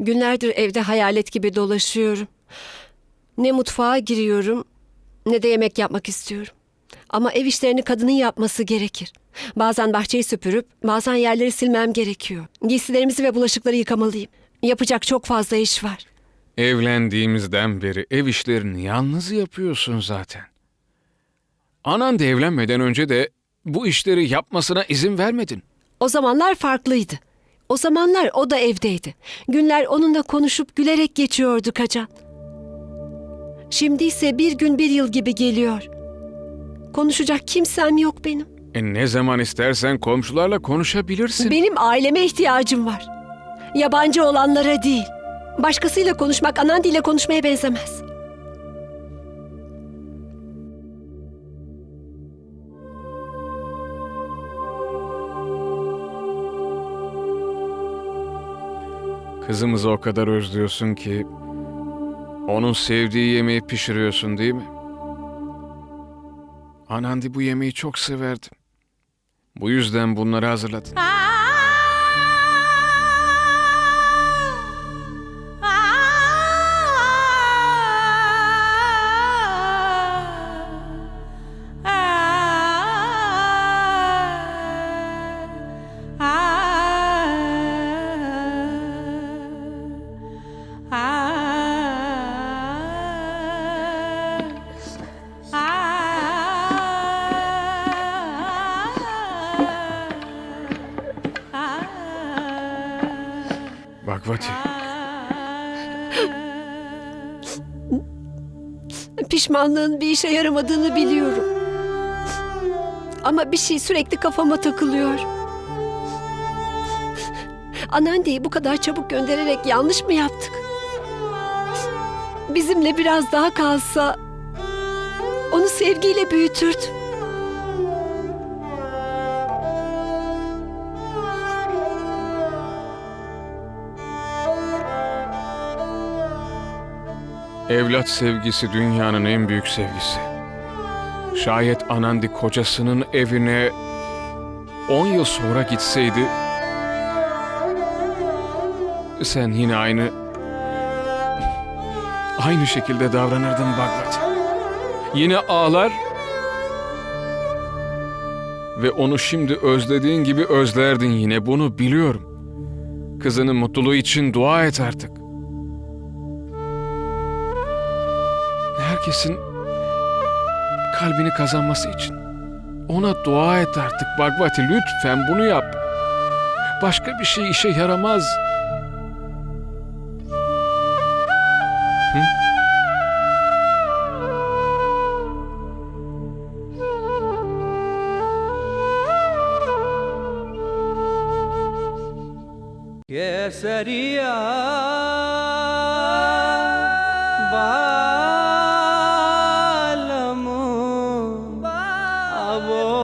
Günlerdir evde hayalet gibi dolaşıyorum. Ne mutfağa giriyorum ne de yemek yapmak istiyorum. Ama ev işlerini kadının yapması gerekir. Bazen bahçeyi süpürüp bazen yerleri silmem gerekiyor. Giysilerimizi ve bulaşıkları yıkamalıyım. Yapacak çok fazla iş var. Evlendiğimizden beri ev işlerini yalnız yapıyorsun zaten. Anan da evlenmeden önce de bu işleri yapmasına izin vermedin. O zamanlar farklıydı. O zamanlar o da evdeydi. Günler onunla konuşup gülerek geçiyordu Kacan. Şimdi ise bir gün bir yıl gibi geliyor. Konuşacak kimsem yok benim. E ne zaman istersen komşularla konuşabilirsin. Benim aileme ihtiyacım var. Yabancı olanlara değil. Başkasıyla konuşmak Anandi ile konuşmaya benzemez. Kızımızı o kadar özlüyorsun ki onun sevdiği yemeği pişiriyorsun değil mi? Anandi bu yemeği çok severdi. Bu yüzden bunları hazırladın. Bakvati, Pişmanlığın bir işe yaramadığını biliyorum. Ama bir şey sürekli kafama takılıyor. Anandi'yi bu kadar çabuk göndererek yanlış mı yaptık? Bizimle biraz daha kalsa onu sevgiyle büyütürdü. Evlat sevgisi dünyanın en büyük sevgisi. Şayet Anandi kocasının evine 10 yıl sonra gitseydi sen yine aynı aynı şekilde davranırdın Bagvat. Yine ağlar ve onu şimdi özlediğin gibi özlerdin yine bunu biliyorum. Kızının mutluluğu için dua et artık. herkesin kalbini kazanması için. Ona dua et artık Bhagavati lütfen bunu yap. Başka bir şey işe yaramaz. Hı? Keseriya